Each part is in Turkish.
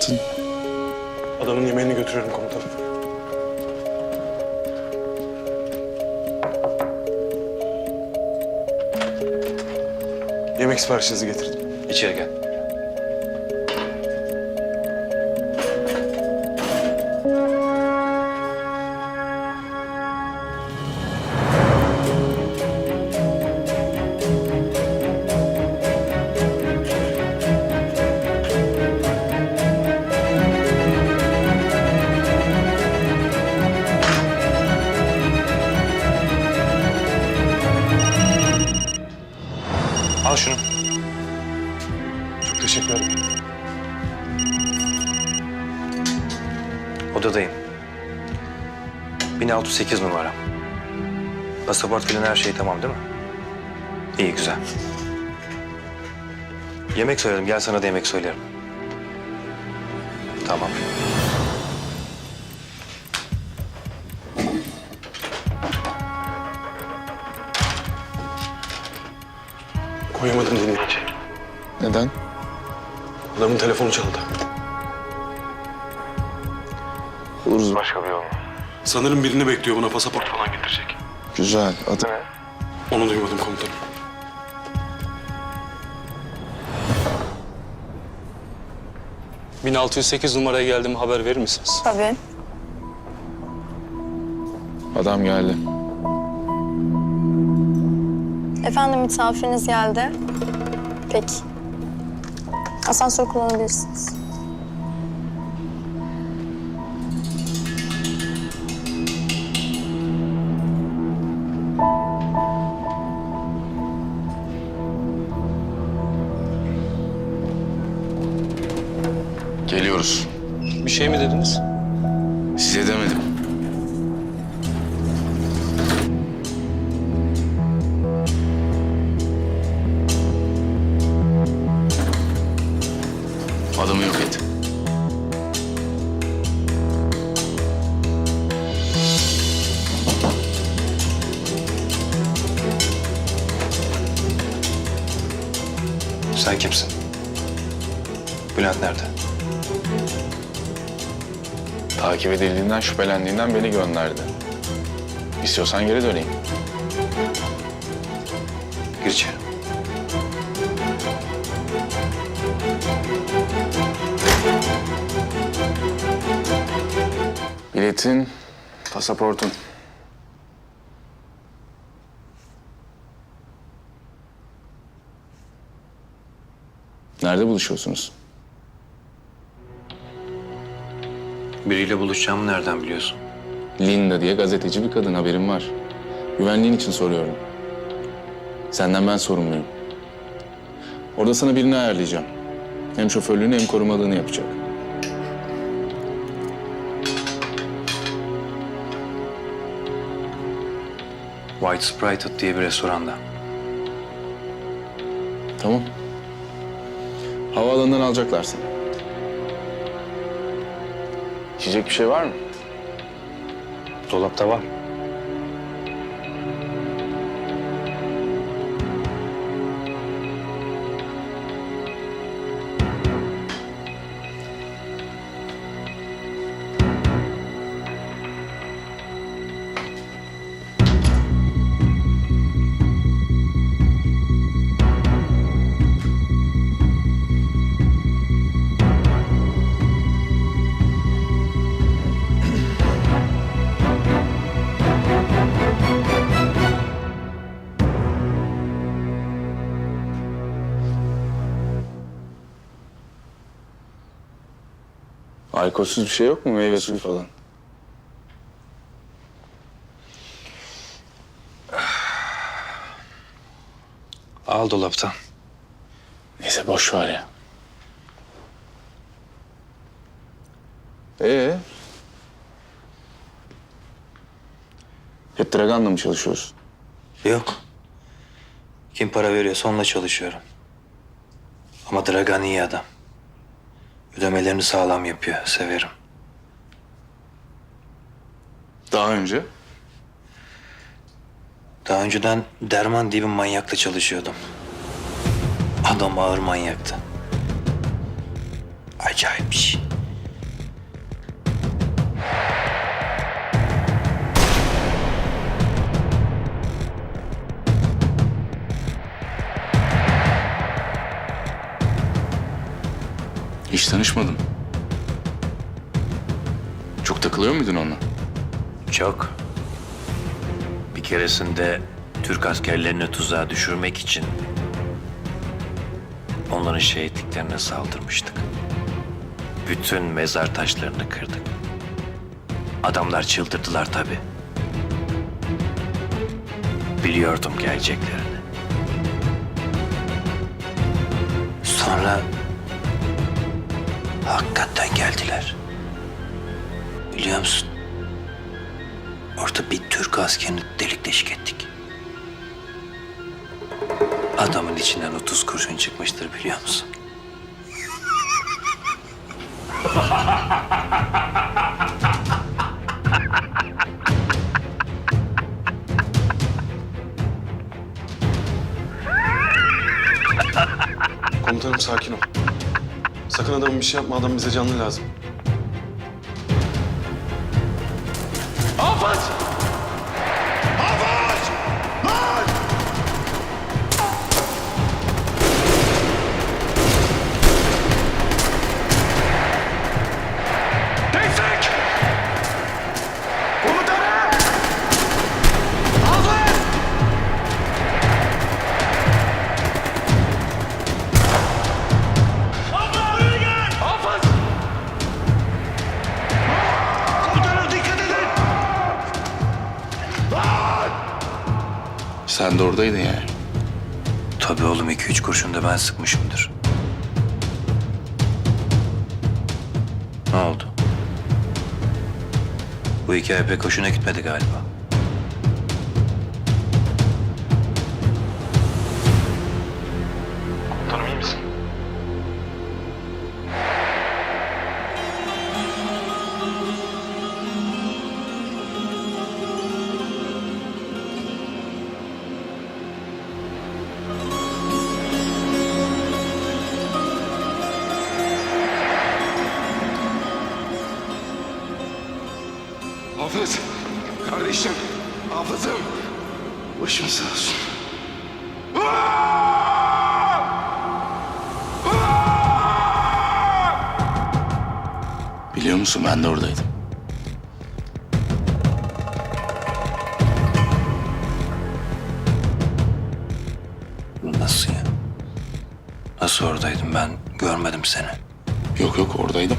yaptın? Adamın yemeğini götürüyorum komutanım. Yemek siparişinizi getirdim. İçeri gel. Al şunu. Çok teşekkür ederim. Odadayım. 1608 numara. Pasaport filan her şey tamam değil mi? İyi güzel. Yemek söyledim. Gel sana da yemek söylerim. Tamam. Koyamadım dinleyici. Neden? Adamın telefonu çaldı. Buluruz. Başka bir yol Sanırım birini bekliyor buna pasaport falan getirecek. Güzel. Adı Onu duymadım komutanım. ...1608 numaraya geldim haber verir misiniz? Tabii. adam geldi. Efendim misafiriniz geldi. Peki. Asansör kullanabilirsiniz. Sen kimsin? Bülent nerede? Takip edildiğinden şüphelendiğinden beni gönderdi. İstiyorsan geri döneyim. Gir içeri. Biletin, pasaportun. Nerede buluşuyorsunuz? Biriyle buluşacağımı nereden biliyorsun? Linda diye gazeteci bir kadın haberim var. Güvenliğin için soruyorum. Senden ben sorumluyum. Orada sana birini ayarlayacağım. Hem şoförlüğünü hem korumalığını yapacak. White Spirited diye bir restoranda. Tamam. Havaalanından alacaklar seni. İçecek bir şey var mı? Dolapta var. Alkolsüz bir şey yok mu? Meyve suyu falan. Al dolaptan. Neyse boş ver ya. Ee? Hep Dragan'la mı çalışıyorsun? Yok. Kim para veriyorsa onunla çalışıyorum. Ama Dragan iyi adam. Ödemelerini sağlam yapıyor. Severim. Daha önce? Daha önceden Derman diye bir manyakla çalışıyordum. Adam ağır manyaktı. Acayip bir şey. Hiç tanışmadım. Çok takılıyor muydun onunla? Çok. Bir keresinde Türk askerlerini tuzağa düşürmek için onların şehitliklerine saldırmıştık. Bütün mezar taşlarını kırdık. Adamlar çıldırdılar tabii. Biliyordum geleceklerini. Orada bir Türk askerini delik deşik ettik. Adamın içinden 30 kurşun çıkmıştır biliyor musun? Komutanım sakin ol. Sakın adamın bir şey yapma. Adam bize canlı lazım. Oradaydın yani. Tabii oğlum iki üç kurşun da ben sıkmışımdır. Ne oldu? Bu hikaye pek hoşuna gitmedi galiba. Hafız, kardeşim, hafızım. Başım sağ olsun. Biliyor musun ben de oradaydım. Nasıl ya? Nasıl oradaydım ben? Görmedim seni. Yok yok oradaydım.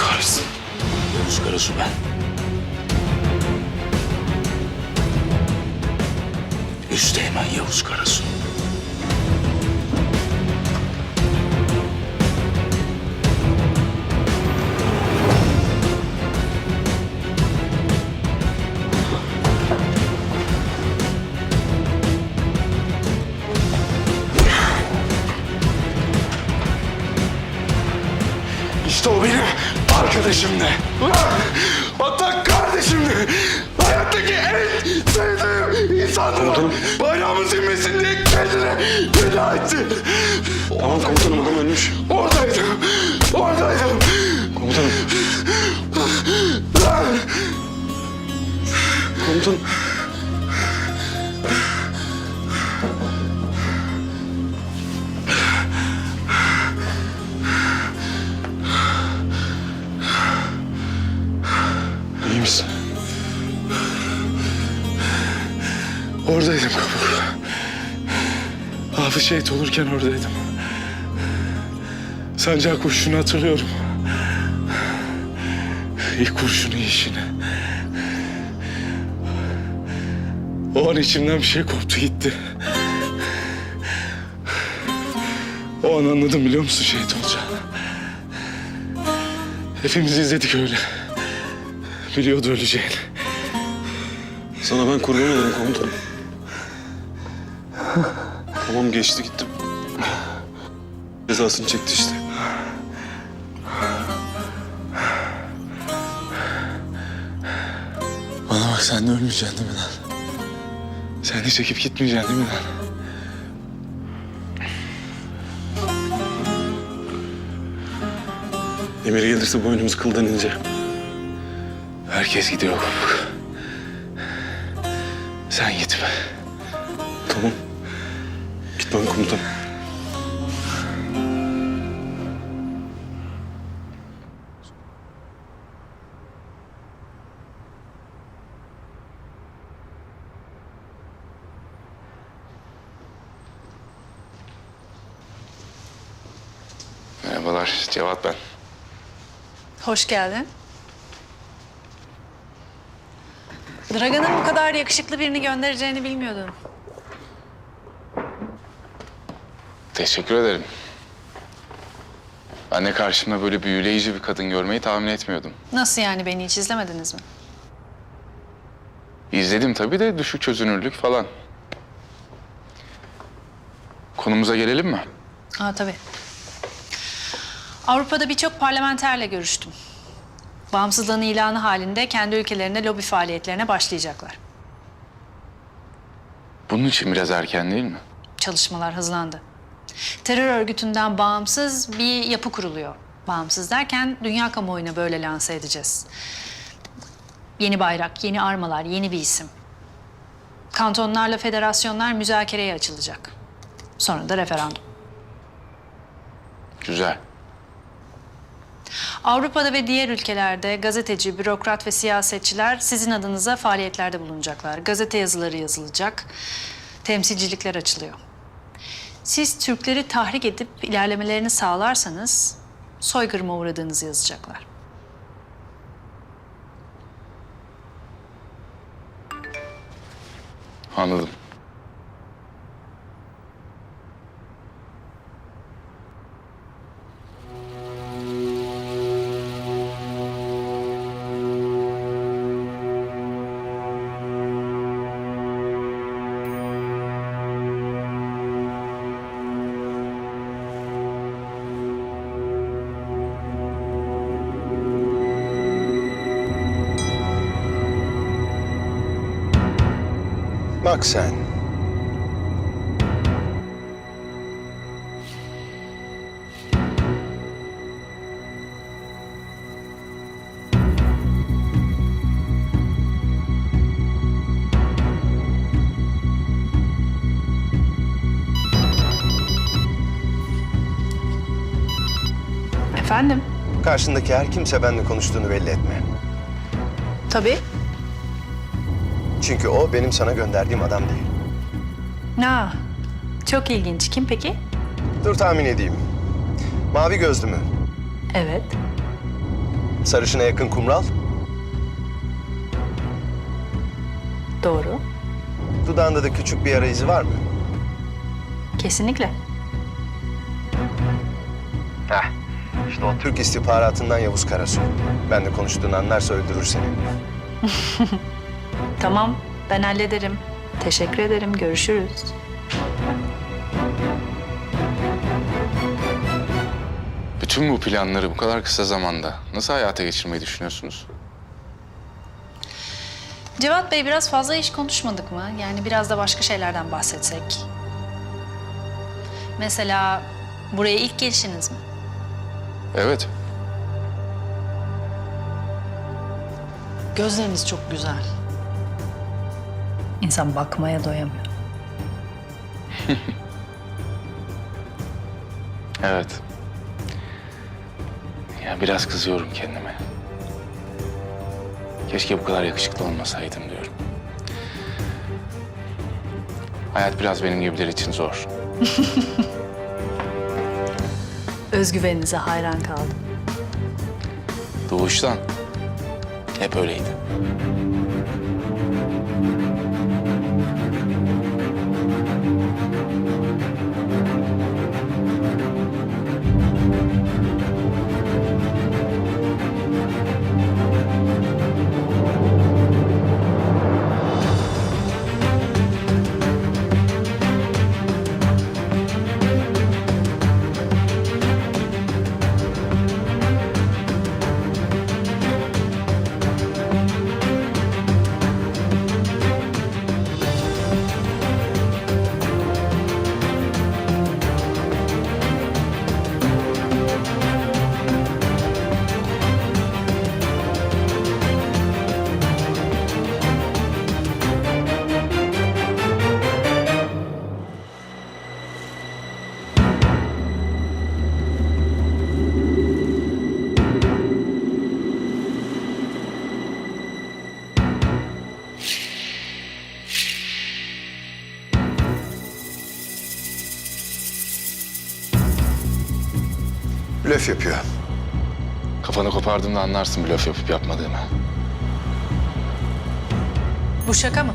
Kahretsin. Yavuz Karasu ben. Üsteğmen Yavuz Karasu. Arkadaşımdı. Hatta kardeşimdi. Hayattaki en sevdiğim insandı. Komutanım. Bayrağımın inmesin diye kendine feda etti. Tamam komutanım adam ölmüş. Oradaydım. Oradaydım. Komutanım. Komutanım. Şehit olurken oradaydım. Sancak kurşunu hatırlıyorum. İlk kurşunu yiyişini. O an içimden bir şey koptu gitti. O an anladım biliyor musun şehit olacağını. Hepimiz izledik öyle. Biliyordu öleceğini. Sana ben kurban olurum komutanım. Tamam geçti gittim. Cezasını çekti işte. Bana bak sen de ölmeyeceksin değil mi lan? Sen de çekip gitmeyeceksin değil mi lan? Emir gelirse boynumuz kıldan ince. Herkes gidiyor kopuk. Sen gitme. Gitmem komutanım. Merhabalar, Cevat ben. Hoş geldin. Dragan'ın bu kadar yakışıklı birini göndereceğini bilmiyordum. Teşekkür ederim. Ben de karşımda böyle büyüleyici bir kadın görmeyi tahmin etmiyordum. Nasıl yani beni hiç izlemediniz mi? İzledim tabii de düşük çözünürlük falan. Konumuza gelelim mi? Aa tabii. Avrupa'da birçok parlamenterle görüştüm. Bağımsızlığın ilanı halinde kendi ülkelerinde lobi faaliyetlerine başlayacaklar. Bunun için biraz erken değil mi? Çalışmalar hızlandı. Terör örgütünden bağımsız bir yapı kuruluyor. Bağımsız derken dünya kamuoyuna böyle lanse edeceğiz. Yeni bayrak, yeni armalar, yeni bir isim. Kantonlarla federasyonlar müzakereye açılacak. Sonra da referandum. Güzel. Avrupa'da ve diğer ülkelerde gazeteci, bürokrat ve siyasetçiler sizin adınıza faaliyetlerde bulunacaklar. Gazete yazıları yazılacak, temsilcilikler açılıyor. Siz Türkleri tahrik edip ilerlemelerini sağlarsanız soykırıma uğradığınızı yazacaklar. Anladım. Bak sen. Efendim? Karşındaki her kimse benimle konuştuğunu belli etme. Tabii. Çünkü o benim sana gönderdiğim adam değil. Na, çok ilginç. Kim peki? Dur tahmin edeyim. Mavi gözlü mü? Evet. Sarışına yakın kumral? Doğru. Dudağında da küçük bir yara izi var mı? Kesinlikle. Heh. İşte o Türk istihbaratından Yavuz Karasu. Ben de konuştuğunu anlarsa öldürür seni. Tamam, ben hallederim. Teşekkür ederim. Görüşürüz. Bütün bu planları bu kadar kısa zamanda nasıl hayata geçirmeyi düşünüyorsunuz? Cevat Bey biraz fazla iş konuşmadık mı? Yani biraz da başka şeylerden bahsetsek. Mesela buraya ilk gelişiniz mi? Evet. Gözleriniz çok güzel. İnsan bakmaya doyamıyor. Evet. Ya biraz kızıyorum kendime. Keşke bu kadar yakışıklı olmasaydım diyorum. Hayat biraz benim gibiler için zor. Özgüveninize hayran kaldım. Doğuştan hep öyleydi. Yapıyor. Kafanı kopardığımda anlarsın blöf yapıp yapmadığımı. Bu şaka mı?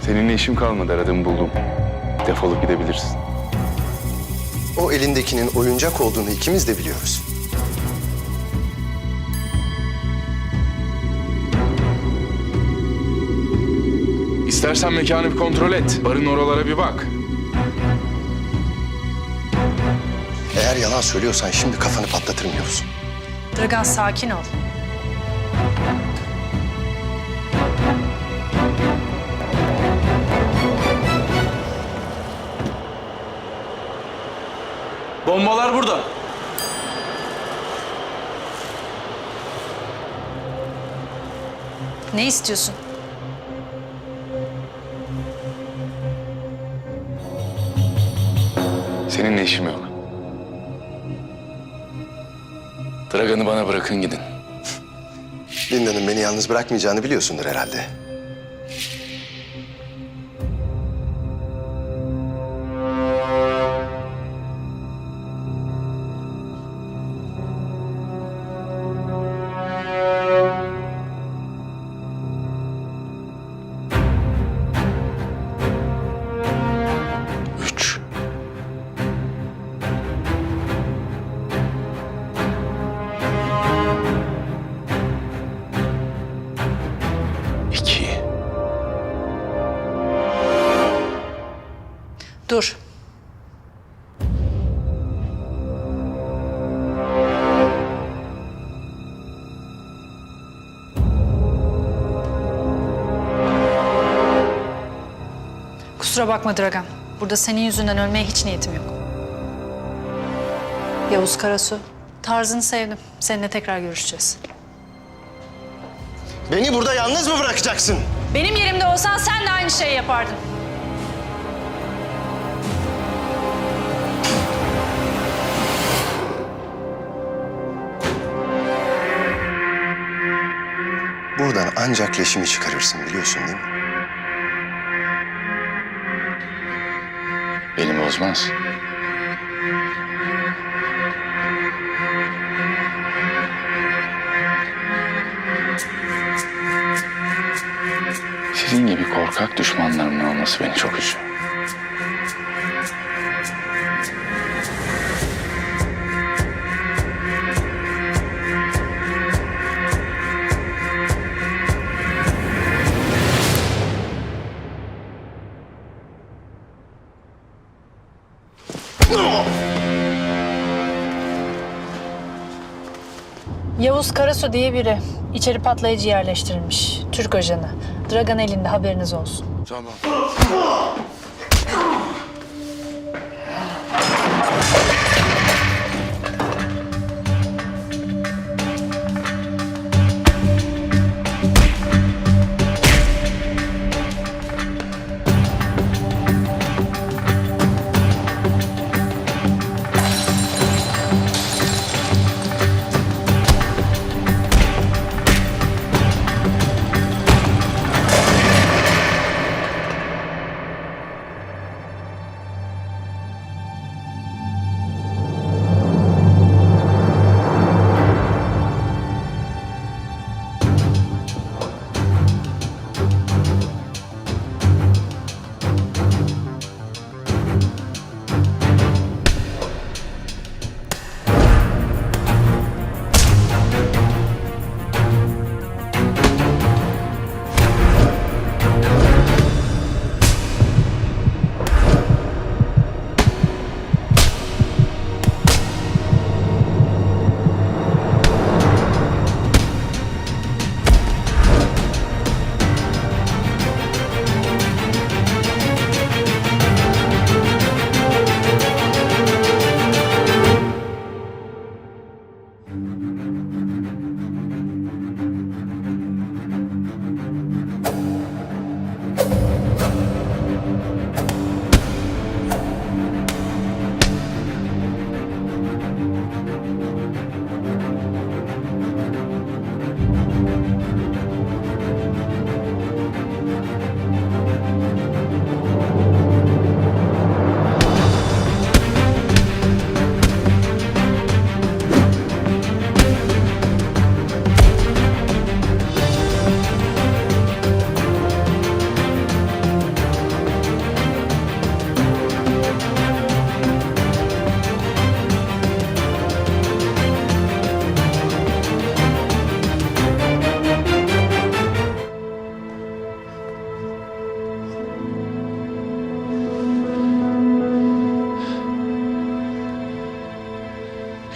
Seninle işim kalmadı aradığımı buldum. Defolup gidebilirsin. O elindekinin oyuncak olduğunu ikimiz de biliyoruz. İstersen mekanı bir kontrol et. Barın oralara bir bak. Eğer yalan söylüyorsan şimdi kafanı patlatırım Yavuz. Dragan sakin ol. Bombalar burada. Ne istiyorsun? Dragan'ı bana bırakın gidin. Linda'nın beni yalnız bırakmayacağını biliyorsundur herhalde. Kusura bakma Dragan. Burada senin yüzünden ölmeye hiç niyetim yok. Yavuz Karasu, tarzını sevdim. Seninle tekrar görüşeceğiz. Beni burada yalnız mı bırakacaksın? Benim yerimde olsan sen de aynı şeyi yapardın. Buradan ancak leşimi çıkarırsın biliyorsun değil mi? Beni bozmaz. Sizin gibi korkak düşmanlarımın olması beni çok üzüyor. Yavuz Karasu diye biri. İçeri patlayıcı yerleştirilmiş. Türk ajanı. Dragan elinde haberiniz olsun. Tamam.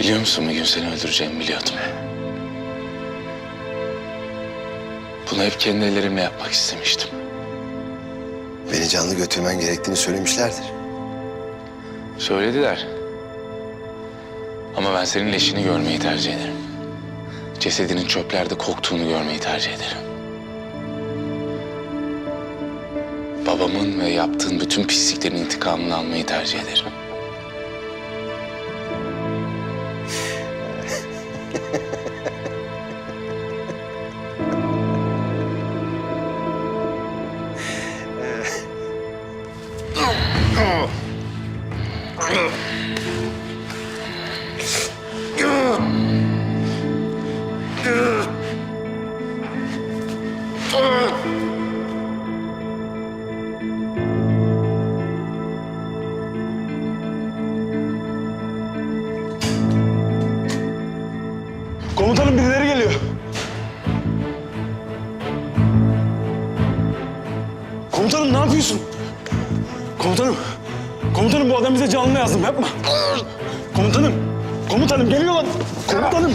Biliyor musun bir gün seni öldüreceğimi biliyordum. Bunu hep kendi ellerimle yapmak istemiştim. Beni canlı götürmen gerektiğini söylemişlerdir. Söylediler. Ama ben senin leşini görmeyi tercih ederim. Cesedinin çöplerde koktuğunu görmeyi tercih ederim. Babamın ve yaptığın bütün pisliklerin intikamını almayı tercih ederim. Komutanım yapma. Komutanım. Komutanım geliyorlar. Komutanım.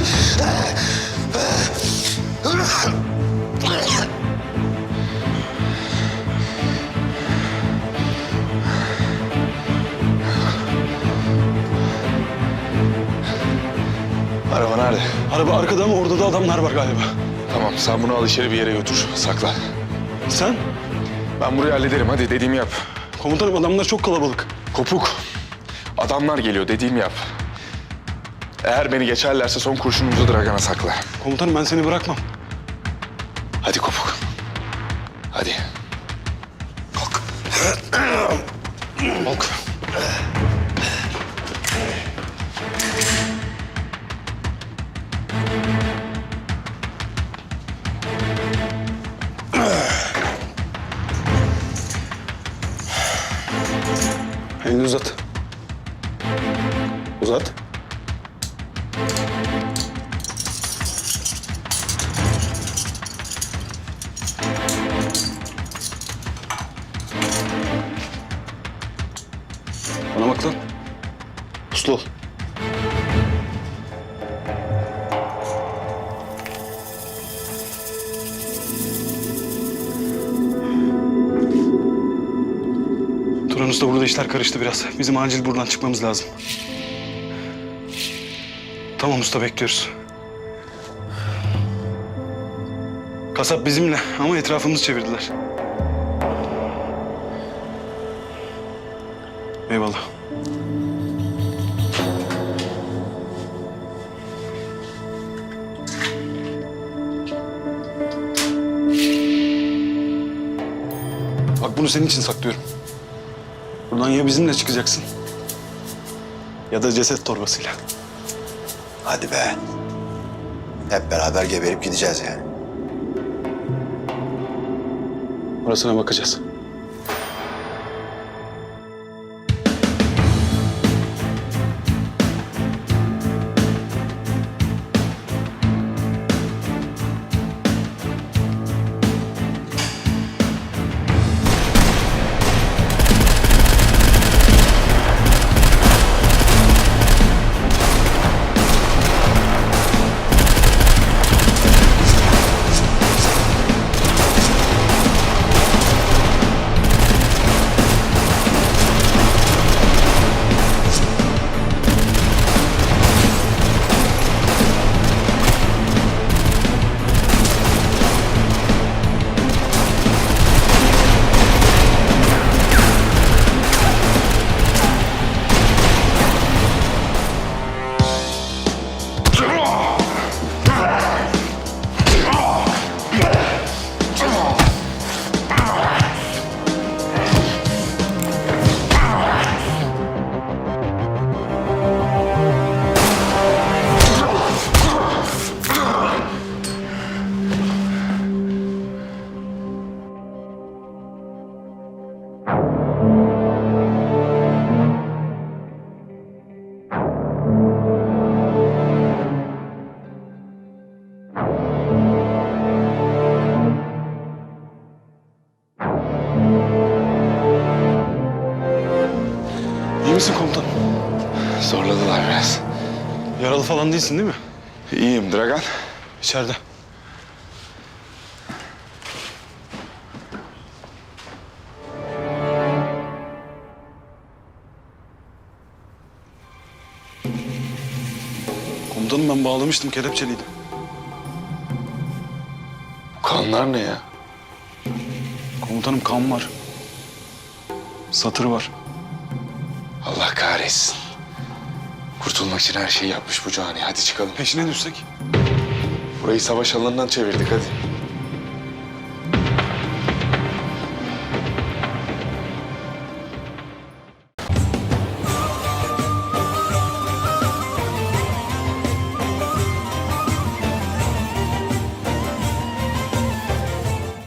Araba nerede? Araba arkada ama orada da adamlar var galiba. Tamam sen bunu al içeri bir yere götür. Sakla. Sen? Ben burayı hallederim. Hadi dediğimi yap. Komutanım adamlar çok kalabalık. Kopuk. Adamlar geliyor. Dediğimi yap. Eğer beni geçerlerse son kurşunumuzu Dragan'a sakla. Komutanım ben seni bırakmam. Hadi kopuk. Bana bak lan. Uslu ol. Turan Usta burada işler karıştı biraz. Bizim acil buradan çıkmamız lazım. Tamam usta bekliyoruz. Kasap bizimle ama etrafımızı çevirdiler. Senin için saklıyorum. Buradan ya bizimle çıkacaksın ya da ceset torbasıyla. Hadi be. Hep beraber geberip gideceğiz yani. Orasına bakacağız. Yaralı falan değilsin değil mi? İyiyim Dragan. İçeride. Komutanım ben bağlamıştım kelepçeliydi. Bu kanlar ne ya? Komutanım kan var. Satır var. Allah kahretsin. Kurtulmak için her şeyi yapmış bu cani. Hadi çıkalım. Peşine düşsek. Burayı savaş alanından çevirdik hadi.